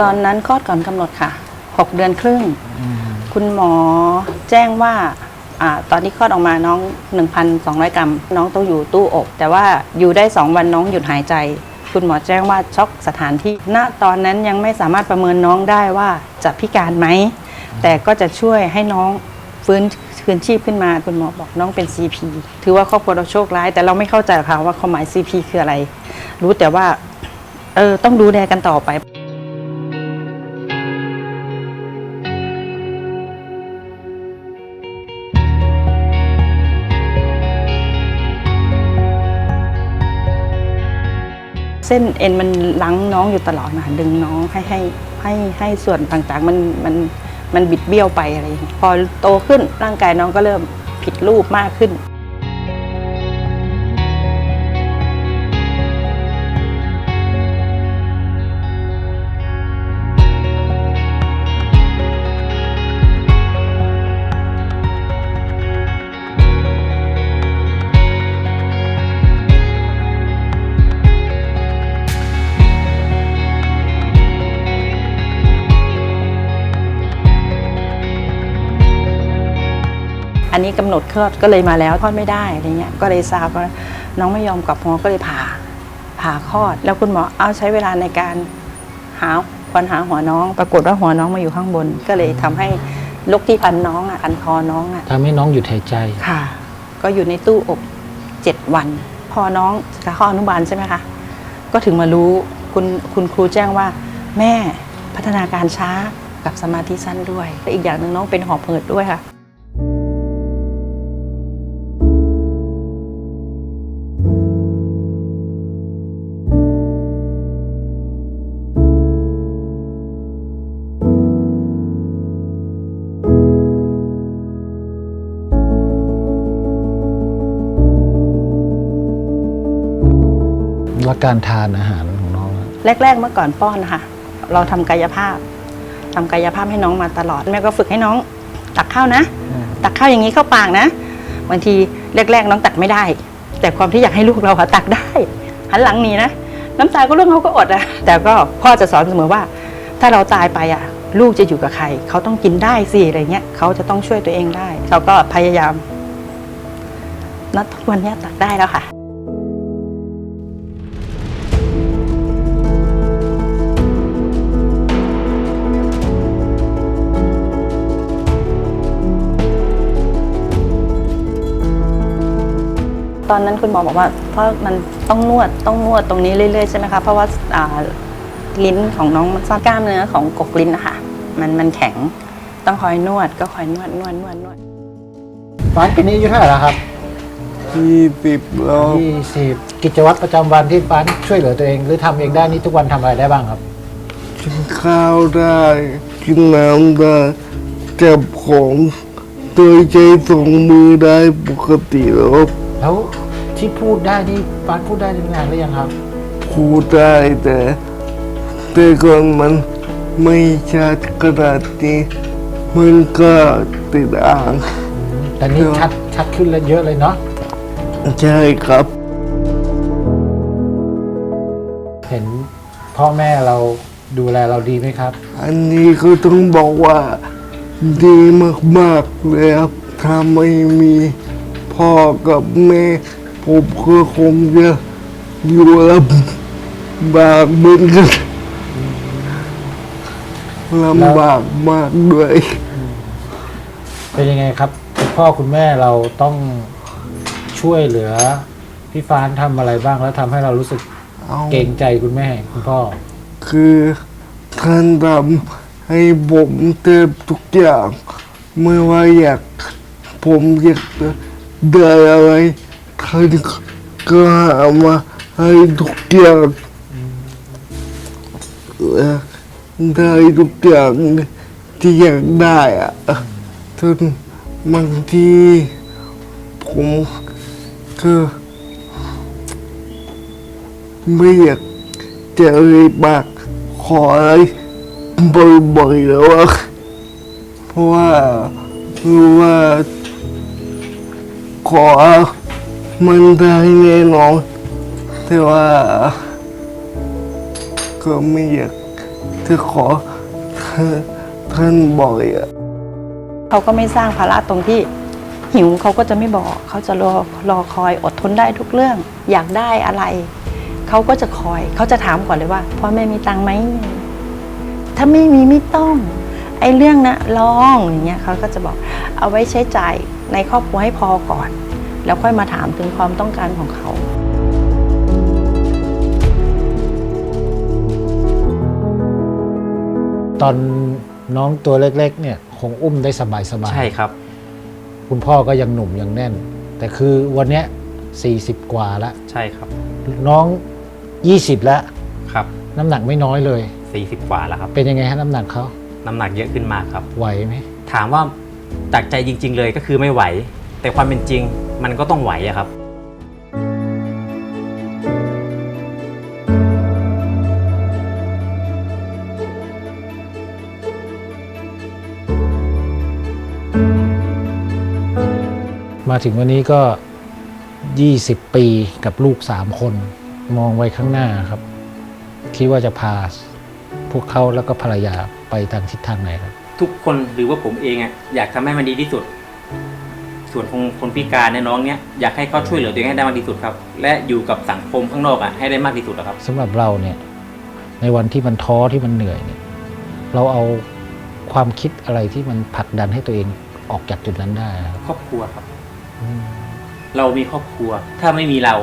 ตอนนั้นคลอดก่อนกำหนดค่ะ 6 เดือนครึ่ง คุณหมอแจ้งว่าอาตอนที่คลอดออกมาน้อง 1,200 กรัม น้องต้องอยู่ตู้อบ แต่ว่าอยู่ได้ 2 วันน้องหยุดหายใจ คุณหมอแจ้งว่าช็อกสถานที่ณตอนนั้นยังไม่สามารถประเมินน้องได้ว่าจะพิการไหม แต่ก็จะช่วยให้น้องฟื้นคืนชีพขึ้นมาคุณหมอบอกน้องเป็น CP ถือว่าครอบครัวเราโชคร้าย แต่เราไม่เข้าใจหรอกค่ะว่าความหมาย CP คืออะไร รู้แต่ว่าเออต้องดูแลกันต่อไป เส้นเอ็นมันลังน้องอยู่ตลอดนะดึงน้องให้ให้ให้ให้ส่วนต่างๆมันมันมันบิดเบี้ยวไปอะไรอย่างเงี้ยพอโตขึ้นร่างกายน้องก็เริ่มผิดรูปมากขึ้น อันนี้กำหนดคลอดก็เลยมาแล้วคลอดไม่ได้อะไรเงี้ยก็เลยทราบว่าน้องไม่ยอมกลับหมอก็เลยผ่าผ่าคลอด แล้วคุณหมอเอาใช้เวลาในการหาควันหาหัวน้อง ปรากฏว่าหัวน้องมาอยู่ข้างบน ก็เลยทำให้ลูกที่พันน้องอะพันคอน้องอะทำให้น้องหยุดหายใจค่ะ ก็อยู่ในตู้อบเจ็ดวัน พอน้องจะเข้าอนุบาลใช่ไหมคะก็ถึงมารู้คุณคุณครูแจ้งว่า แม่พัฒนาการช้ากับสมาธิสั้นด้วยและอีกอย่างหนึ่งน้องเป็นหอบหืดด้วยค่ะ และการทานอาหารของน้องอะแรก ๆ เมื่อก่อนป้อนนะคะเราทำกายภาพทำกายภาพให้น้องมาตลอดแม่ก็ฝึกให้น้องตักข้าวนะ ตักข้าวอย่างนี้เข้าปากนะบางทีแรกๆน้องตักไม่ได้ แต่ความที่อยากให้ลูกเราค่ะตักได้ หันหลังหนีนะน้ำตาก็เรื่องเขาก็อดอะแต่ก็พ่อจะสอนเสมอว่า ถ้าเราตายไปอะลูกจะอยู่กับใคร เขาต้องกินได้สิอะไรเงี้ยเขาจะต้องช่วยตัวเองได้ เขาก็พยายามนัดทุกวันเนี้ยตักได้แล้วค่ะ ตอนนั้นคุณหมอบอกว่า เพราะมันต้องนวดต้องนวดตรงนี้เรื่อยๆใช่ไหมคะเพราะว่าอ่าลิ้นของน้องมันซ่อนกล้ามเนื้อของกกลิ้นนะคะมันมันแข็งต้องคอยนวดก็คอยนวดนวดนวดนวดฟ้านปีนี้อายุเท่าไหร่แล้วครับยี่สิบแล้วยี่สิบกิจวัตรประจำวันที่ฟ้านช่วยเหลือตัวเอง หรือทำเองได้นี่ทุกวันทำอะไรได้บ้างครับ กินข้าวได้กินน้ำได้จับของโดยใจส่งมือได้ปกติแล้ว แล้ว ที่พูดได้นี่ฟ้านพูดได้นานหรือยังครับ พูดได้แต่แต่ก่อนมันไม่ชัดขนาดนี้มันก็ติดอ่างแต่นี่ชัดชัดขึ้นแล้วเยอะเลยเนาะใช่ครับ เห็นพ่อแม่เราดูแลเราดีไหมครับ อันนี้ก็ต้องบอกว่าดีมากๆเลยครับถ้าไม่มีพ่อกับแม่ ผมก็คงจะอยู่ลำบากเหมือนกันลำบากมากด้วย เป็นยังไงครับคุณพ่อคุณแม่เราต้องช่วยเหลือ พี่ฟ้านทำอะไรบ้างแล้วทำให้เรารู้สึกเอาเกรงใจคุณแม่คุณพ่อ คือท่านทำให้ผมเต็มทุกอย่าง ไม่ว่าอยากผมอยากจะได้อะไร ท่านก็หามาให้ทุกอย่างได้ทุกอย่างที่อยากได้อะจนบางทีผมก็ไม่อยากจะเอ่ยปากขออะไรบ่อยๆแล้วอะเพราะว่ารู้ว่าขอ มันได้แน่นอนแต่ว่าก็ไม่อยากจะขอท่านบอกอีกอะเขาก็ไม่สร้างภาระตรงที่หิวเขาก็จะไม่บอกเขาจะรอรอคอยอดทนได้ทุกเรื่อง อยากได้อะไรเขาก็จะคอยเขาจะถามก่อนเลยว่าพ่อแม่มีตังค์ไหมถ้าไม่มีไม่ต้องไอ้เรื่องนะลองอย่างเงี้ยเขาก็จะบอกเอาไว้ใช้จ่ายในครอบครัวให้พอก่อน แล้วค่อยมาถามถึงความต้องการของเขาตอนน้องตัวเล็กๆเนี่ยคงอุ้มได้สบายๆใช่ครับ คุณพ่อก็ยังหนุ่มยังแน่น แต่คือวันเนี้ย40 กว่าแล้วใช่ครับ น้อง 20แล้วครับ น้ำหนักไม่น้อยเลย 40 กว่าแล้วครับ เป็นยังไงฮะน้ำหนักเขาน้ำหนักเยอะขึ้นมากครับ ไหวไหมถามว่าจากใจจริง ๆ เลยก็คือไม่ไหว แต่ความเป็นจริง มันก็ต้องไหวอะครับ มาถึงวันนี้ก็ 20 ปีกับลูก 3 คน มองไว้ข้างหน้าครับ คิดว่าจะพาพวกเขาแล้วก็ภรรยาไปทางทิศทางไหนครับ ทุกคนหรือว่าผมเองอะอยากทำให้มันดีที่สุด ส่วนของคนพิการเนี่ยน้องเนี่ยอยากให้เขาช่วยเหลือตัวเองให้ได้มากที่สุดครับ และอยู่กับสังคมข้างนอกอะให้ได้มากที่สุดอะครับสำหรับเราเนี่ยในวันที่มันท้อที่มันเหนื่อยเนี่ยเราเอาความคิดอะไรที่มันผลักดันให้ตัวเองออกจากจุดนั้นได้ครับครอบครัวครับเรามีครอบครัว ถ้าไม่มีเรา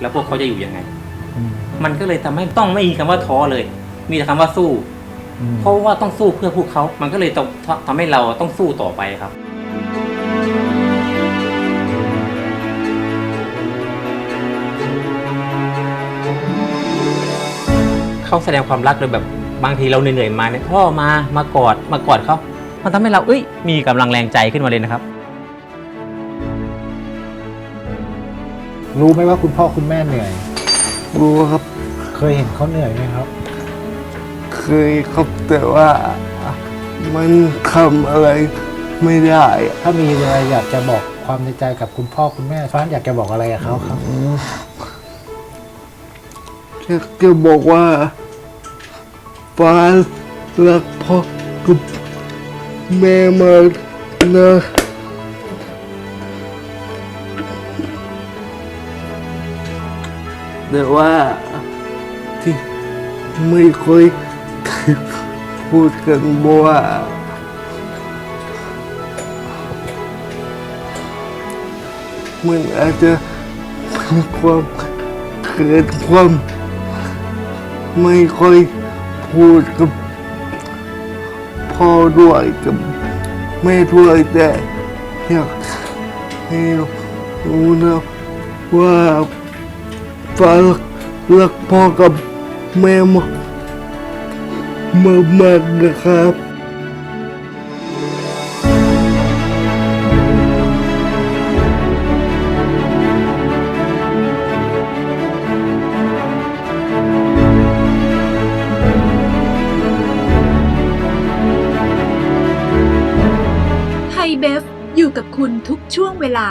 แล้วพวกเขาจะอยู่ยังไงอืมมันก็เลยทำให้ต้องไม่มีคำว่าท้อเลย มีแต่คำว่าสู้อืมเพราะว่าต้องสู้เพื่อพวกเขา มันก็เลยต้องทำให้เราต้องสู้ต่อไปครับ เขาแสดงความรักโดยแบบบางทีเราเหนื่อยๆมาเนี่ยพ่อมามากอดมากอดเขามันทำให้เราเอ้ยมีกำลังแรงใจขึ้นมาเลยนะครับ รู้ไหมว่าคุณพ่อคุณแม่เหนื่อย รู้ครับ เคยเห็นเขาเหนื่อยไหมครับ เคยครับแต่ว่ามันทำอะไรไม่ได้อะถ้ามีอะไรอยากจะบอกความในใจกับคุณพ่อคุณแม่ฟ้านอยากจะบอกอะไรกับเขาครับอยากจะบอกว่า ฟ้ารักพ่อกับแม่มากนะแต่ว่าที่ไม่ค่อยพูดกันเพราะว่ามันอาจจะความเกิดความไม่ค่อย พูดกับพ่อด้วยกับแม่ด้วยแต่อยากให้รู้นะว่าฟ้ารักพ่อกับแม่มากมากนะครับ ทุกช่วงเวลา